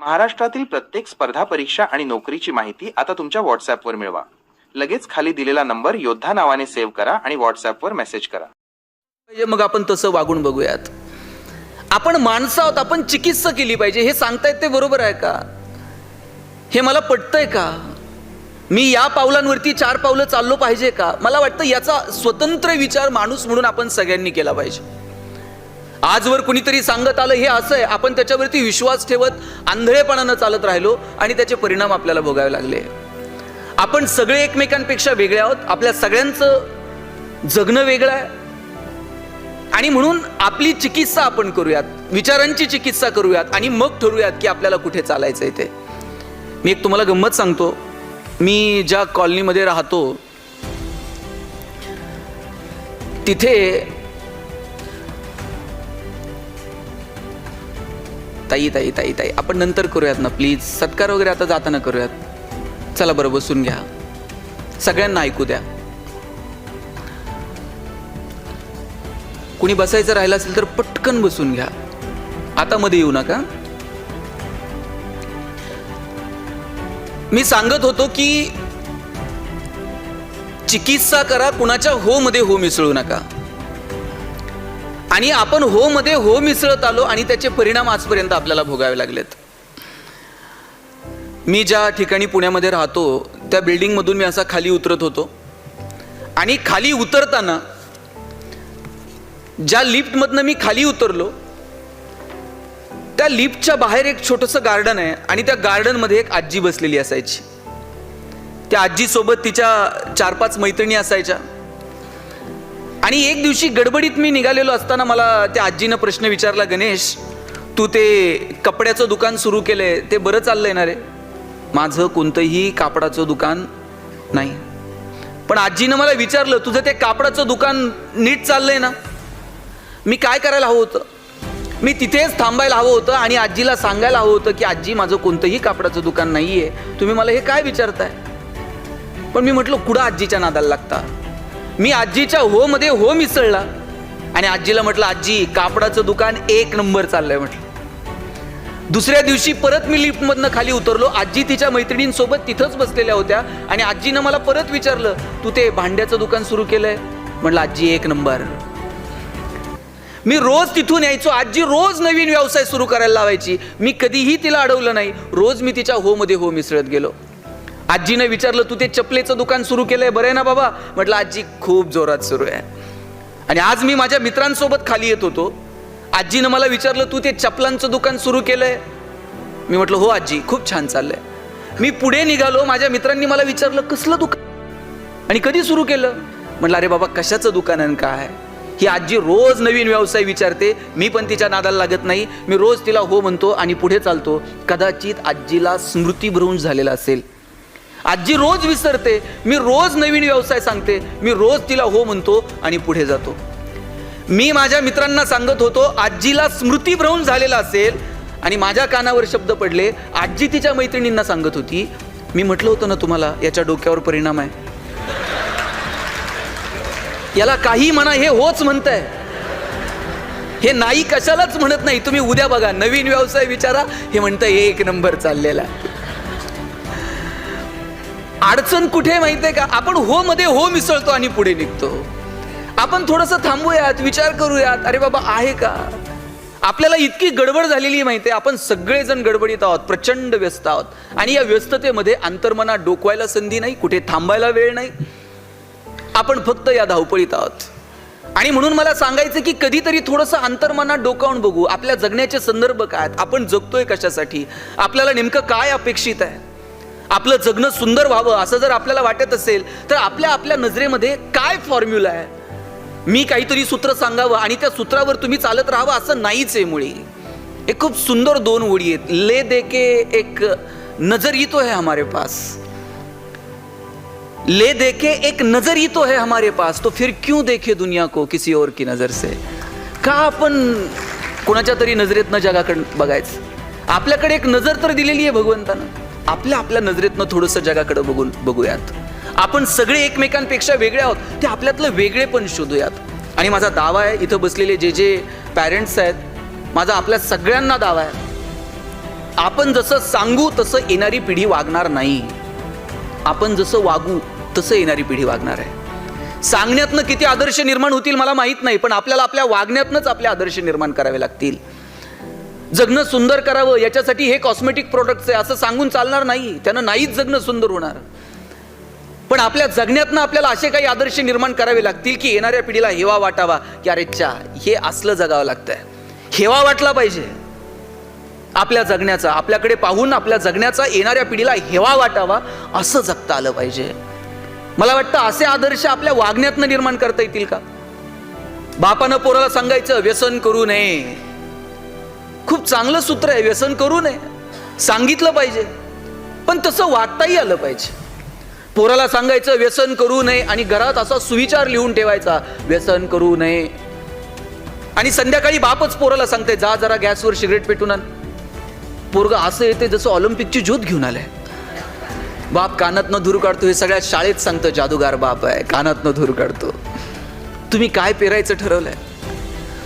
महाराष्ट्रातील प्रत्येक स्पर्धा परीक्षा आणि नोकरीची माहिती आता तुमच्या व्हॉट्सॲपवर मिळवा. लगेच खाली दिलेला नंबर योद्धा नावाने सेव्ह करा आणि व्हॉट्सॲपवर मेसेज करा. मग आपण तसं वागून बघूयात. आपण माणसं आहोत आपण चिकित्सा केली पाहिजे हे सांगतायत ते बरोबर आहे का? हे मला पटतंय का? मी या पावलांवरती चार पावलं चाललो पाहिजे का? मला वाटतं याचा स्वतंत्र विचार माणूस म्हणून आपण सगळ्यांनी केला पाहिजे. आजवर कुणीतरी सांगत आलं हे असं आहे. आपण त्याच्यावरती विश्वास ठेवत आंधळेपणानं चालत राहिलो आणि त्याचे परिणाम आपल्याला भोगावे लागले. आपण सगळे एकमेकांपेक्षा वेगळे आहोत. आपल्या सगळ्यांचं जगणं वेगळं आहे. आणि म्हणून आपली चिकित्सा आपण करूयात. विचारांची चिकित्सा करूयात आणि मग ठरूयात की आपल्याला कुठे चालायचं आहे ते. मी एक तुम्हाला गंमत सांगतो. मी ज्या कॉलनीमध्ये राहतो तिथे ताई ताई ताई ताई आपण नंतर करूयात ना प्लीज सत्कार वगैरे आता जाताना करूयात. चला बरं बसून घ्या. सगळ्यांना ऐकू द्या. कुणी बसायचं राहिलं असेल तर पटकन बसून घ्या. आता मध्ये येऊ नका. मी सांगत होतो की चिकित्सा करा कुणाच्या हो मध्ये हो मिसळू नका. आणि आपण हो मध्ये हो मिसळत आलो आणि त्याचे परिणाम आजपर्यंत आपल्याला भोगावे लागलेत. मी ज्या ठिकाणी पुण्यामध्ये राहतो त्या बिल्डिंगमधून मी असा खाली उतरत होतो. आणि खाली उतरताना ज्या लिफ्टमधनं मी खाली उतरलो त्या लिफ्टच्या बाहेर एक छोटंसं गार्डन आहे आणि त्या गार्डनमध्ये एक आजी बसलेली असायची. त्या आजीसोबत तिच्या चार पाच मैत्रिणी असायच्या. आणि एक दिवशी गडबडीत मी निघालेलो असताना मला त्या आजीनं प्रश्न विचारला गणेश तू ते कपड्याचं दुकान सुरू केलंय ते बरं चाललंय ना रे? माझं कोणतंही कापडाचं दुकान नाही. पण आजीनं मला विचारलं तुझं ते कापडाचं दुकान नीट चाललंय ना? मी काय करायला हवं होतं? मी तिथेच थांबायला हवं होतं आणि आजीला सांगायला हवं होतं की आजी माझं कोणतंही कापडाचं दुकान नाही आहे तुम्ही मला हे काय विचारताय? पण मी म्हटलं कुठं आजीच्या नादाला लागता? मी आजीच्या हो मध्ये हो मिसळला. आणि आजीला म्हटलं आजी कापडाचं दुकान एक नंबर चाललंय म्हटलं. दुसऱ्या दिवशी परत मी लिफ्टमधनं खाली उतरलो. आजी तिच्या मैत्रिणींसोबत तिथंच बसलेल्या होत्या. आणि आजीनं मला परत विचारलं तू ते भांड्याचं दुकान सुरू केलंय? म्हटलं आजी एक नंबर. मी रोज तिथून यायचो. आजी रोज नवीन व्यवसाय सुरू करायला लावायची. मी कधीही तिला अडवलं नाही. रोज मी तिच्या हो मध्ये हो मिसळत गेलो. आजीनं विचारलं तू ते चपलेचं दुकान सुरू केलंय बरं आहे ना बाबा? म्हटलं आजी खूप जोरात सुरू आहे. आणि आज मी माझ्या मित्रांसोबत खाली येत होतो. आजीनं मला विचारलं तू ते चपलांचं दुकान सुरू केलंय? मी म्हटलं हो आजी खूप छान चाललंय. मी पुढे निघालो माझ्या मित्रांनी मला विचारलं कसलं दुकान? आणि कधी सुरू केलं? म्हटलं अरे बाबा कशाचं दुकान आणि काय? ही आजी रोज नवीन व्यवसाय विचारते मी पण तिच्या नादाला लागत नाही. मी रोज तिला हो म्हणतो आणि पुढे चालतो. कदाचित आजीला स्मृतीभ्रंश झालेला असेल. आजी रोज विसरते मी रोज नवीन व्यवसाय सांगते मी रोज तिला हो म्हणतो आणि पुढे जातो. मी माझ्या मित्रांना सांगत होतो आजीला स्मृतीभ्रंश झालेला असेल आणि माझ्या कानावर शब्द पडले आजी तिच्या मैत्रिणींना सांगत होती मी म्हटलं होतं ना तुम्हाला याच्या डोक्यावर परिणाम आहे. याला काही म्हणा हे होच म्हणतंय. हे नाही कशालाच म्हणत नाही तुम्ही उद्या बघा नवीन व्यवसाय विचारा हे म्हणतंय एक नंबर चाललेला. आहे अडचण कुठे माहितीये का? आपण हो मध्ये हो मिसळतो आणि पुढे निघतो. आपण थोडस थांबूयात विचार करूयात. अरे बाबा आहे का? आपल्याला इतकी गडबड झालेली माहिती आहे आपण सगळेजण गडबडीत आहोत प्रचंड व्यस्त आहोत. आणि या व्यस्ततेमध्ये अंतर्मना डोकवायला संधी नाही कुठे थांबायला वेळ नाही. आपण फक्त या धावपळीत आहोत. आणि म्हणून मला सांगायचं की कधीतरी थोडंसं अंतर्मना डोकावून बघू. आपल्या जगण्याचे संदर्भ काय आहेत? आपण जगतोय कशासाठी? आपल्याला नेमकं काय अपेक्षित आहे? आपलं जगणं सुंदर व्हावं असं जर आपल्याला वाटत असेल तर आपल्या आपल्या नजरेमध्ये काय फॉर्म्युला आहे? मी काहीतरी सूत्र सांगावं आणि त्या सूत्रावर तुम्ही चालत राहावं असं नाहीच आहे मुळी. एक खूप सुंदर दोन ओळी आहेत. ले देके एक नजर तो है हमारे पास. ले देके एक नजर तो है हमारे पास. तो फिर क्यों देखे दुनिया को किसी और की नजर से? का आपण कोणाच्या तरी नजरेतनं जगाकडे बघायचं? आपल्याकडे एक नजर तर दिलेली आहे भगवंतानं. आपल्या आपल्या नजरेतनं थोडंसं जगाकडे बघून बघूयात. आपण सगळे एकमेकांपेक्षा वेगळे आहोत ते आपल्यातलं वेगळे पण शोधूयात. आणि माझा दावा आहे इथं बसलेले जे जे पॅरेंट्स आहेत माझा आपल्या सगळ्यांना दावा आहे. आपण जसं सांगू तसं येणारी पिढी वागणार नाही. आपण जसं वागू तसं येणारी पिढी वागणार आहे. सांगण्यातनं किती आदर्श निर्माण होतील मला माहीत नाही पण आपल्याला आपल्या वागण्यातनंच आपले आदर्श निर्माण करावे लागतील. जगणं सुंदर करावं याच्यासाठी हे कॉस्मेटिक प्रोडक्ट्स आहे असं सांगून चालणार नाही. त्यानं नाहीच जगणं सुंदर होणार. पण आपल्या जगण्यातनं आपल्याला असे काही आदर्श निर्माण करावे लागतील की येणाऱ्या पिढीला हेवा वाटावा की अरेच्छा हे असलं जगावं लागतंय. हेवा वाटला पाहिजे. आपल्या जगण्याचा आपल्याकडे पाहून आपल्या जगण्याचा येणाऱ्या पिढीला हेवा वाटावा असं जगता आलं पाहिजे. मला वाटतं असे आदर्श आपल्या वागण्यातनं निर्माण करता येतील का? बापानं पोराला सांगायचं व्यसन करू नये. खूप चांगलं सूत्र आहे व्यसन करू नये. सांगितलं पाहिजे. पण तसं वागताही आलं पाहिजे. पोराला सांगायचं व्यसन करू नये आणि घरात असा सुविचार लिहून ठेवायचा व्यसन करू नये. आणि संध्याकाळी बापच पोराला सांगते जा जरा गॅसवर सिगरेट पेटून आण. पोरग असं येते जसं ऑलिम्पिकची ज्योत घेऊन आलंय. बाप कानातनं धूर काढतो हे सगळ्या शाळेत सांगतं जादूगार बाप आहे कानातनं धूर काढतो. तुम्ही काय पेरायचं ठरवलंय?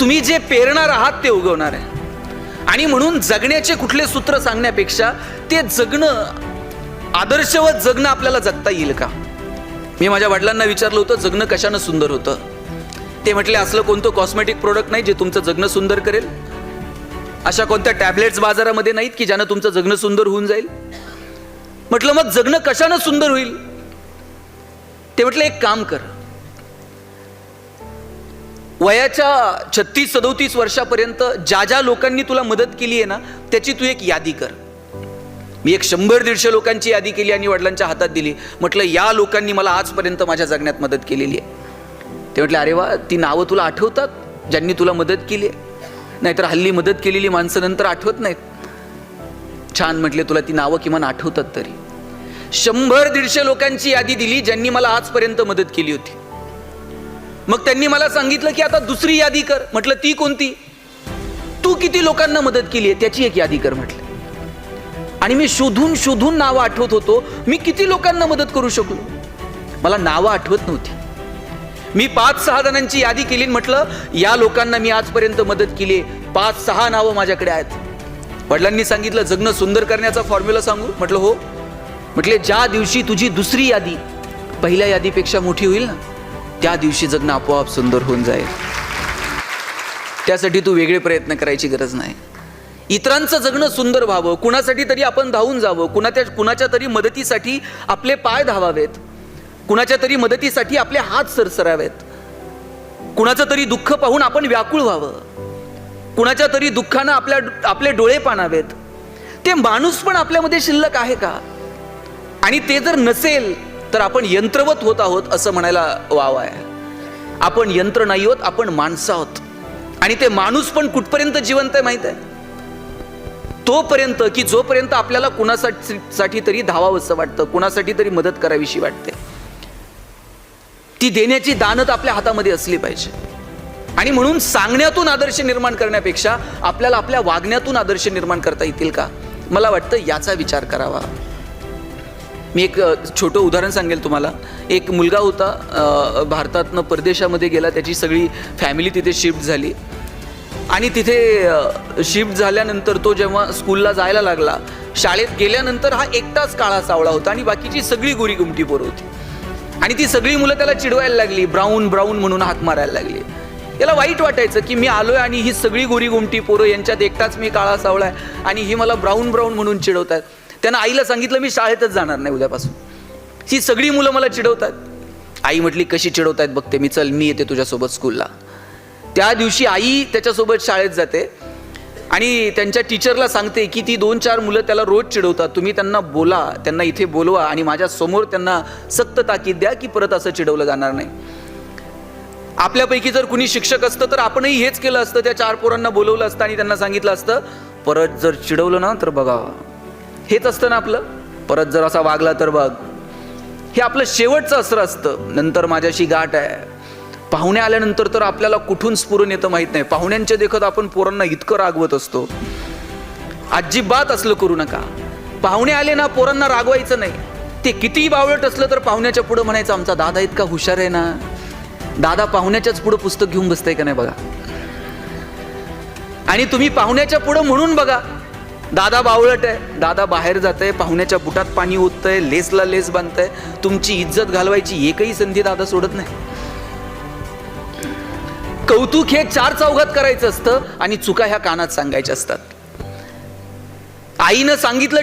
तुम्ही जे पेरणार आहात ते उगवणार आहे. आणि म्हणून जगण्याचे कुठले सूत्र सांगण्यापेक्षा ते जगणं आदर्शवत जगणं आपल्याला जगता येईल का? मी माझ्या वडिलांना विचारलं होतं जगणं कशानं सुंदर होतं? ते म्हटले असलं कोणतं कॉस्मेटिक प्रोडक्ट नाही जे तुमचं जगणं सुंदर करेल? अशा कोणत्या टॅबलेट्स बाजारामध्ये नाहीत की ज्यानं तुमचं जगणं सुंदर होऊन जाईल? म्हटलं मग जगणं कशानं सुंदर होईल? ते म्हटलं एक काम कर वयाच्या छत्तीस सदोतीस वर्षापर्यंत ज्या ज्या लोकांनी तुला मदत केली आहे ना त्याची तू एक यादी कर. मी एक शंभर दीडशे लोकांची यादी केली आणि वडिलांच्या हातात दिली. म्हटलं या लोकांनी मला आजपर्यंत माझ्या जगण्यात मदत केलेली आहे. ते म्हटलं अरे वा ती नावं तुला आठवतात? ज्यांनी तुला मदत केली आहे. नाहीतर हल्ली मदत केलेली माणसं नंतर आठवत नाहीत. छान म्हटले तुला ती नावं किमान आठवतात तरी. शंभर दीडशे लोकांची यादी दिली ज्यांनी मला आजपर्यंत मदत केली होती. मग त्यांनी मला सांगितलं की आता दुसरी यादी कर. म्हटलं ती कोणती? तू किती लोकांना मदत केली आहे त्याची एक यादी कर म्हटलं. आणि मी शोधून शोधून नावं आठवत होतो मी किती लोकांना मदत करू शकलो? मला नावं आठवत नव्हती. मी पाच सहा जणांची यादी केली म्हटलं या लोकांना मी आजपर्यंत मदत केली पाच सहा नावं माझ्याकडे आहेत. वडिलांनी सांगितलं जगणं सुंदर करण्याचा फॉर्म्युला सांगू. म्हटलं हो. म्हटले ज्या दिवशी तुझी दुसरी यादी पहिल्या यादीपेक्षा मोठी होईल ना त्या दिवशी जगणं आपोआप सुंदर होऊन जाईल. त्यासाठी तू वेगळे प्रयत्न करायची गरज नाही. इतरांचं जगणं सुंदर व्हावं कुणासाठी तरी आपण धावून जावं कुणाच्या कुणाच्या तरी मदतीसाठी आपले पाय धावावेत कुणाच्या तरी मदतीसाठी आपले हात सरसरावेत. कुणाचं तरी दुःख पाहून आपण व्याकुळ व्हावं. कुणाच्या तरी दुःखानं आपल्या आपले डोळे पाणावेत. ते माणूस पण आपल्यामध्ये शिल्लक आहे का? आणि ते जर नसेल तर आपण यंत्रवत होत आहोत असं म्हणायला वाव आहे. आपण यंत्र नाही आहोत आपण माणसं आहोत. आणि ते माणूस पण कुठपर्यंत जिवंत आहे माहीत आहे? तोपर्यंत की जोपर्यंत आपल्याला कुणासाठी साठी तरी धावावंसं वाटतं कुणासाठी तरी मदत करावीशी वाटते. ती देण्याची दानत आपल्या हातामध्ये असली पाहिजे. आणि म्हणून सांगण्यातून आदर्श निर्माण करण्यापेक्षा आपल्याला आपल्या वागण्यातून आदर्श निर्माण करता येतील का? मला वाटतं याचा विचार करावा. मी एक छोटं उदाहरण सांगेल तुम्हाला. एक मुलगा होता भारतातनं परदेशामध्ये गेला त्याची सगळी फॅमिली तिथे शिफ्ट झाली. आणि तिथे शिफ्ट झाल्यानंतर तो जेव्हा स्कूलला जायला लागला शाळेत गेल्यानंतर हा एकटाच काळा सावळा होता आणि बाकीची सगळी गोरी गुमटी पोरं होती. आणि ती सगळी मुलं त्याला चिडवायला लागली ब्राऊन ब्राऊन म्हणून हाक मारायला लागली. याला वाईट वाटायचं की मी आलोय आणि ही सगळी गोरी गुमटी पोरं यांच्यात एकटाच मी काळा सावळा आहे आणि ही मला ब्राऊन ब्राऊन म्हणून चिडवतात त्यानं आईला सांगितलं मी शाळेतच जाणार नाही उद्यापासून. ही सगळी मुलं मला चिडवतात. आई म्हटली कशी चिडवतायत बघते मी चल मी येते तुझ्यासोबत स्कूलला. त्या दिवशी आई त्याच्यासोबत शाळेत जाते आणि त्यांच्या टीचरला सांगते की ती दोन चार मुलं त्याला रोज चिडवतात. तुम्ही त्यांना बोला त्यांना इथे बोलवा आणि माझ्यासमोर त्यांना सक्त ताकीद द्या की परत असं चिडवलं जाणार नाही. आपल्यापैकी जर कुणी शिक्षक असतं तर आपणही हेच केलं असतं. त्या चार पोरांना बोलवलं असतं आणि त्यांना सांगितलं असतं परत जर चिडवलं ना तर बघावा हेच असतं ना आपलं? परत जर असा वागला तर बघ. हे आपलं शेवटचं असर असतं. नंतर माझ्याशी गाठ आहे. पाहुणे आल्यानंतर तर आपल्याला कुठून स्फुरून येतं माहीत नाही. पाहुण्यांच्या देखत आपण पोरांना इतकं रागवत असतो. अजिबात असलं करू नका. पाहुणे आले ना पोरांना रागवायचं नाही. ते कितीही बावळट असलं तर पाहुण्याच्या पुढं म्हणायचं आमचा दादा इतका हुशार आहे ना. दादा पाहुण्याच्याच पुढं पुस्तक घेऊन बसतंय का नाही बघा. आणि तुम्ही पाहुण्याच्या पुढं म्हणून बघा. दादा बावळट आहे. दादा बाहेर जात आहे पाहुण्याच्या बुटात पाणी ओततंय लेसला लेस बांधतंय. तुमची इज्जत घालवायची एकही संधी दादा सोडत नाही. कौतुक हे चार चौघात करायचं असतं आणि चुका ह्या कानात सांगायच्या असतात. आईनं सांगितलं